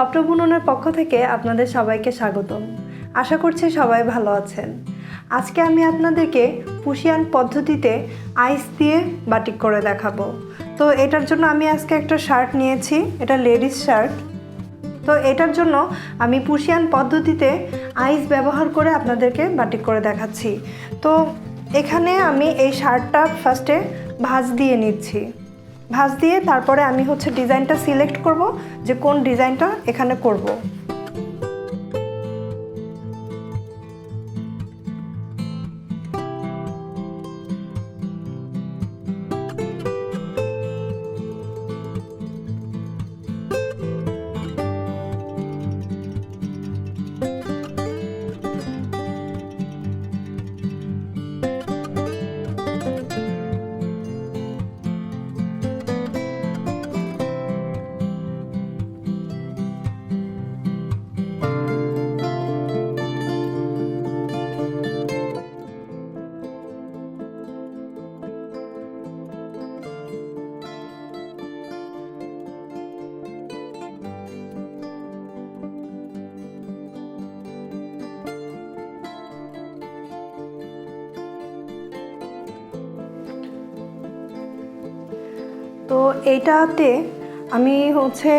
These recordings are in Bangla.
স্বপ্ন বুননের পক্ষ থেকে আপনাদের সবাইকে স্বাগতম। আশা করছি সবাই ভালো আছেন। আজকে আমি আপনাদেরকে পুশিয়ান পদ্ধতিতে আইস দিয়ে বাটিক করে দেখাবো। তো এটার জন্য আমি আজকে একটা শার্ট নিয়েছি, এটা লেডিস শার্ট। তো এটার জন্য আমি পুশিয়ান পদ্ধতিতে আইস ব্যবহার করে আপনাদেরকে বাটিক করে দেখাচ্ছি। তো এখানে আমি এই শার্টটা ফার্স্টে ভাঁজ দিয়ে নিচ্ছি। ভাঁজ দিয়ে তারপরে আমি হচ্ছে ডিজাইনটা সিলেক্ট করব যে কোন ডিজাইনটা এখানে করব। তো এইটাতে আমি হচ্ছে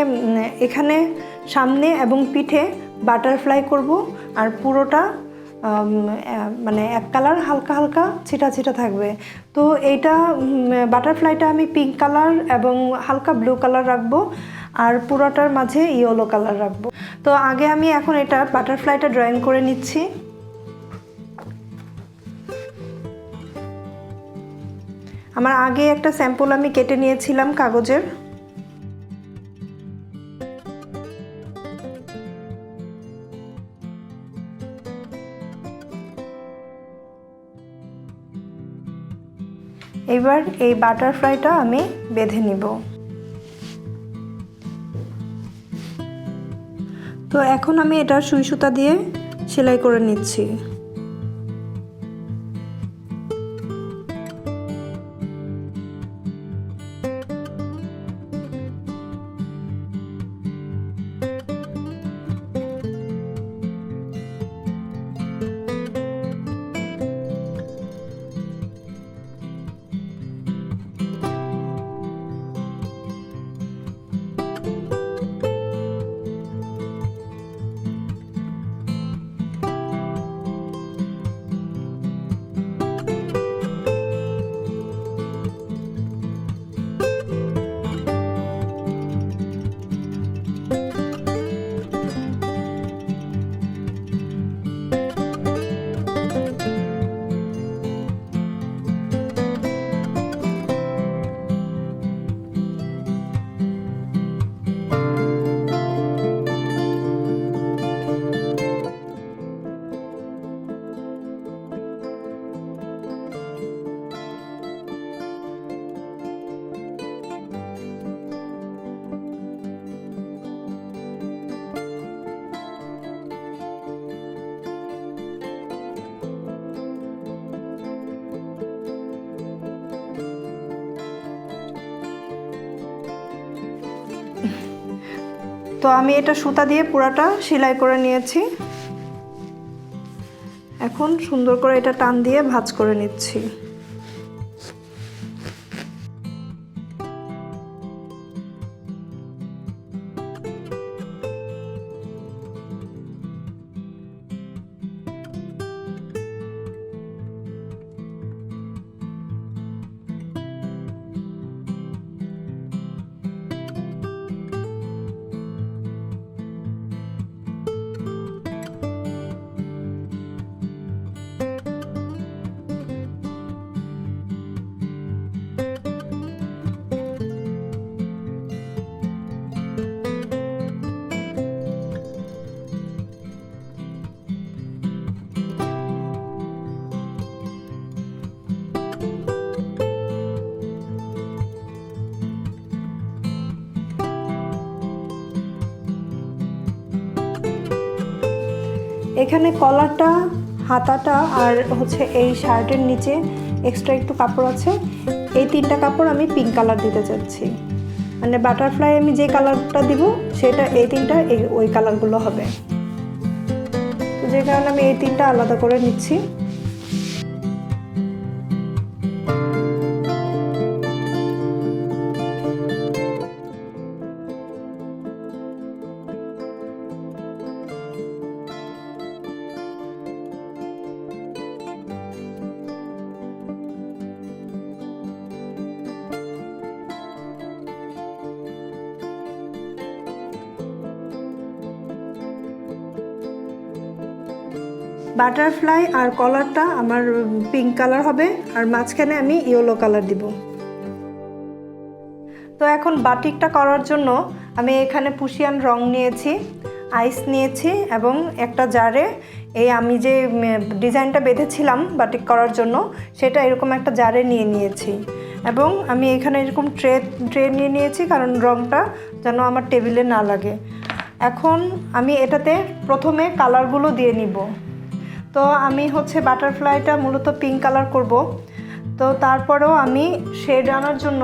এখানে সামনে এবং পিঠে বাটারফ্লাই করব আর পুরোটা মানে এক কালার হালকা হালকা ছিটা ছিটা থাকবে। তো এইটা বাটারফ্লাইটা আমি পিঙ্ক কালার এবং হালকা ব্লু কালার রাখব আর পুরোটার মাঝে ইয়েলো কালার রাখব। তো আগে আমি এখন এটা বাটারফ্লাইটা ড্রয়িং করে নিচ্ছি। আমার আগে একটা স্যাম্পল আমি কেটে নিয়েছিলাম কাগজের। এবার এই বাটারফ্লাইটা আমি বেঁধে নিব। তো এখন আমি এটা সুই সুতা দিয়ে সেলাই করে নিচ্ছি। তো আমি এটা সুতা দিয়ে পুরাটা সেলাই করে নিয়েছি। এখন সুন্দর করে এটা টান দিয়ে ভাজ করে নিচ্ছি। এখানে কলাটা, হাতাটা আর হচ্ছে এই শার্টের নিচে এক্সট্রা একটু কাপড় আছে। এই তিনটা কাপড় আমি পিঙ্ক কালার দিতে চাচ্ছি। মানে বাটারফ্লাই আমি যে কালারটা দিব, সেটা এই তিনটা ওই কালারগুলো হবে। যে কারণে আমি এই তিনটা আলাদা করে নিচ্ছি। বাটারফ্লাই আর কলারটা আমার পিঙ্ক কালার হবে, আর মাঝখানে আমি ইয়েলো কালার দিব। তো এখন বাটিকটা করার জন্য আমি এখানে পুশিয়ান রং নিয়েছি আইস নিয়েছি এবং একটা জারে এই আমি যে ডিজাইনটা বেঁধেছিলাম বাটিক করার জন্য, সেটা এরকম একটা জারে নিয়ে নিয়েছি। এবং আমি এখানে এরকম ট্রে ট্রে নিয়ে নিয়েছি কারণ রংটা যেন আমার টেবিলে না লাগে। এখন আমি এটাতে প্রথমে কালারগুলো দিয়ে নিব। তো আমি হচ্ছে বাটারফ্লাইটা মূলত পিঙ্ক কালার করব। তো তারপরেও আমি শেড আনার জন্য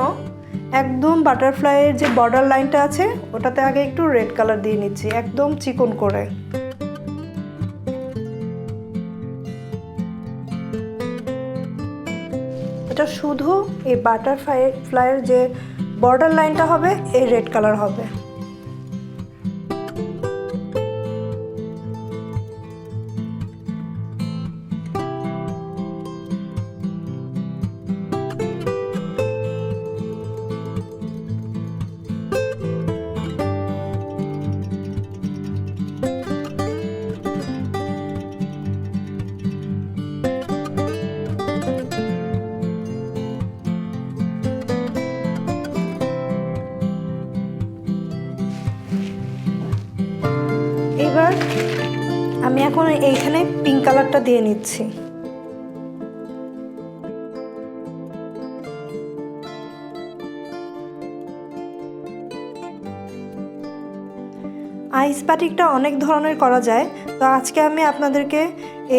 একদম বাটারফ্লাইয়ের যে বর্ডার লাইনটা আছে, ওটাতে আগে একটু রেড কালার দিয়ে নিচ্ছি, একদম চিকন করে। এটা শুধু এই বাটারফ্লাই ফ্লাইয়ের যে বর্ডার লাইনটা হবে, এই রেড কালার হবে। এবার আমি এখন এইখানে পিঙ্ক কালারটা দিয়ে নিচ্ছি আইস বাটিকটা অনেক ধরনের করা যায় তো আজকে আমি আপনাদেরকে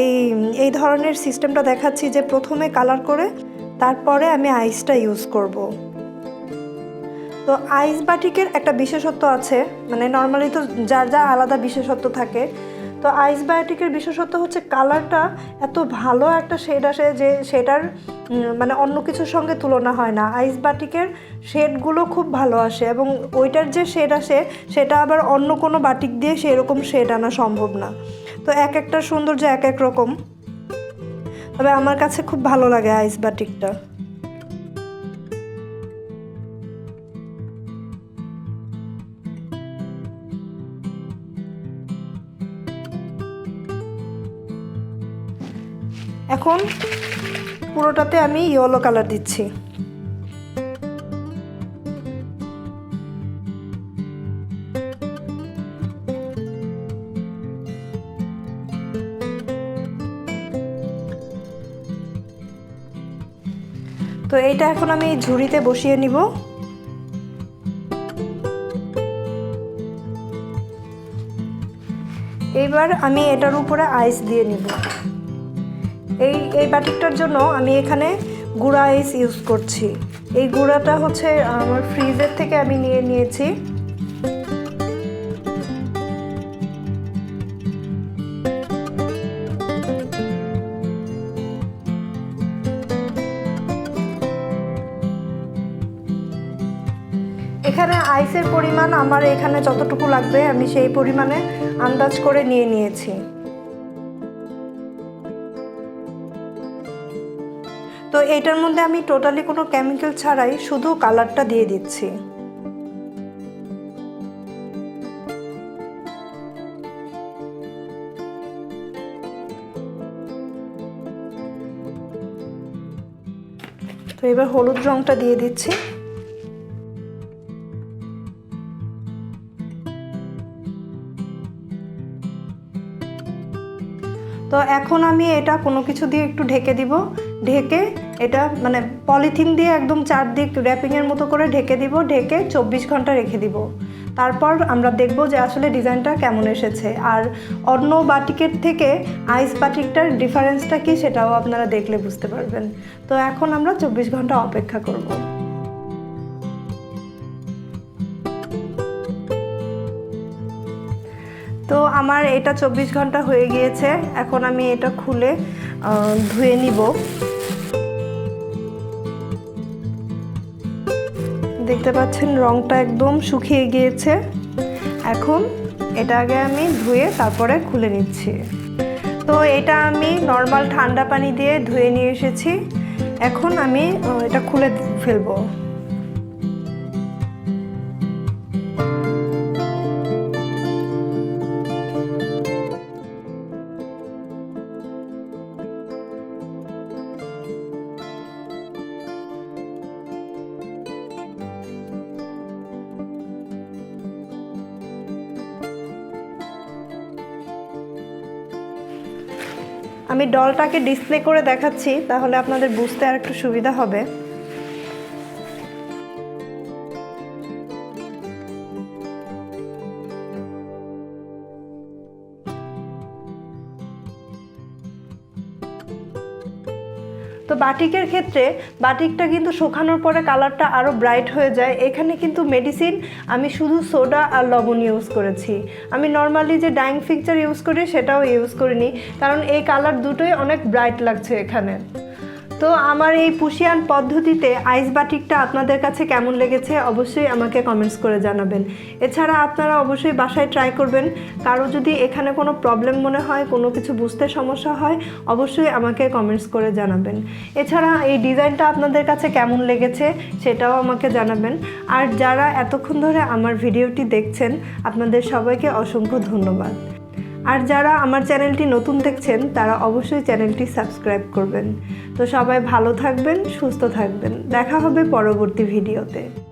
এই এই ধরনের সিস্টেমটা দেখাচ্ছি যে প্রথমে কালার করে তারপরে আমি আইসটা ইউজ করব। তো আইস বাটিকের একটা বিশেষত্ব আছে মানে নর্মালি তো যার যা আলাদা বিশেষত্ব থাকে, তো আইস বায়োটিকের বিশেষত্ব হচ্ছে কালারটা এত ভালো একটা শেড আসে যে সেটার মানে অন্য কিছুর সঙ্গে তুলনা হয় না। আইস বাটিকের শেডগুলো খুব ভালো আসে এবং ওইটার যে শেড আসে, সেটা আবার অন্য কোনো বাটিক দিয়ে সেরকম শেড আনা সম্ভব না। তো এক একটা সৌন্দর্য এক এক রকম। তবে আমার কাছে খুব ভালো লাগে আইস বাটিকটা। এখন পুরোটাতে আমি ইয়েলো কালার দিচ্ছি। তো এইটা এখন আমি ঝুড়িতে বসিয়ে নিব। এইবার আমি এটার উপরে আইস দিয়ে নিব। এই এই বাটিকটার জন্য আমি এখানে গুঁড়া আইস ইউজ করছি। এই গুঁড়াটা হচ্ছে আমার ফ্রিজের থেকে আমি নিয়ে নিয়েছি। এখানে আইসের পরিমাণ আমার এখানে যতটুকু লাগবে আমি সেই পরিমাণে আন্দাজ করে নিয়ে নিয়েছি। তো এটার মধ্যে আমি টোটালি কোনো কেমিক্যাল ছাড়াই শুধু কালারটা দিয়ে দিচ্ছি। তো এবার হলুদ রংটা দিয়ে দিচ্ছি। তো এখন আমি এটা কোনো কিছু দিয়ে একটু ঢেকে দিব। ঢেকে এটা মানে পলিথিন দিয়ে একদম চারদিক র্যাপিংয়ের মতো করে ঢেকে দিব, ঢেকে চব্বিশ ঘণ্টা রেখে দিব। তারপর আমরা দেখব যে আসলে ডিজাইনটা কেমন এসেছে। আর অন্য বাটিকের থেকে আইস বাটিকটার ডিফারেন্সটা কি সেটাও আপনারা দেখলে বুঝতে পারবেন। তো এখন আমরা চব্বিশ ঘণ্টা অপেক্ষা করব। তো আমার এটা চব্বিশ ঘণ্টা হয়ে গিয়েছে। এখন আমি এটা খুলে ধুয়ে নিব। দেখতে পাচ্ছেন রংটা একদম শুকিয়ে গিয়েছে। এখন এটা আগে আমি ধুয়ে তারপরে খুলে নিচ্ছি। তো এটা আমি নর্মাল ঠান্ডা পানি দিয়ে ধুয়ে নিয়ে এসেছি। এখন আমি এটা খুলে ফেলব। আমি ডলটাকে ডিসপ্লে করে দেখাচ্ছি তাহলে আপনাদের বুঝতে আর একটু সুবিধা হবে। বাটিকের ক্ষেত্রে বাটিকটা কিন্তু শুকানোর পরে কালারটা আরও ব্রাইট হয়ে যায়। এখানে কিন্তু মেডিসিন, আমি শুধু সোডা আর লবণ ইউজ করেছি। আমি নর্মালি যে ডাইং ফিকচার ইউজ করি সেটাও ইউজ করিনি, কারণ এই কালার দুটোই অনেক ব্রাইট লাগছে এখানে। তো আমার এই পুশিয়ান পদ্ধতিতে আইস বাটিকটা আপনাদের কাছে কেমন লেগেছে অবশ্যই আমাকে কমেন্টস করে জানাবেন। এছাড়া আপনারা অবশ্যই বাসায় ট্রাই করবেন। কারও যদি এখানে কোনো প্রবলেম মনে হয়, কোনো কিছু বুঝতে সমস্যা হয়, অবশ্যই আমাকে কমেন্টস করে জানাবেন। এছাড়া এই ডিজাইনটা আপনাদের কাছে কেমন লেগেছে সেটাও আমাকে জানাবেন। আর যারা এতক্ষণ ধরে আমার ভিডিওটি দেখছেন, আপনাদের সবাইকে অসংখ্য ধন্যবাদ। আর যারা আমার চ্যানেলটি নতুন দেখছেন, তারা অবশ্যই চ্যানেলটি সাবস্ক্রাইব করবেন। তো সবাই ভালো থাকবেন, সুস্থ থাকবেন। দেখা হবে পরবর্তী ভিডিওতে।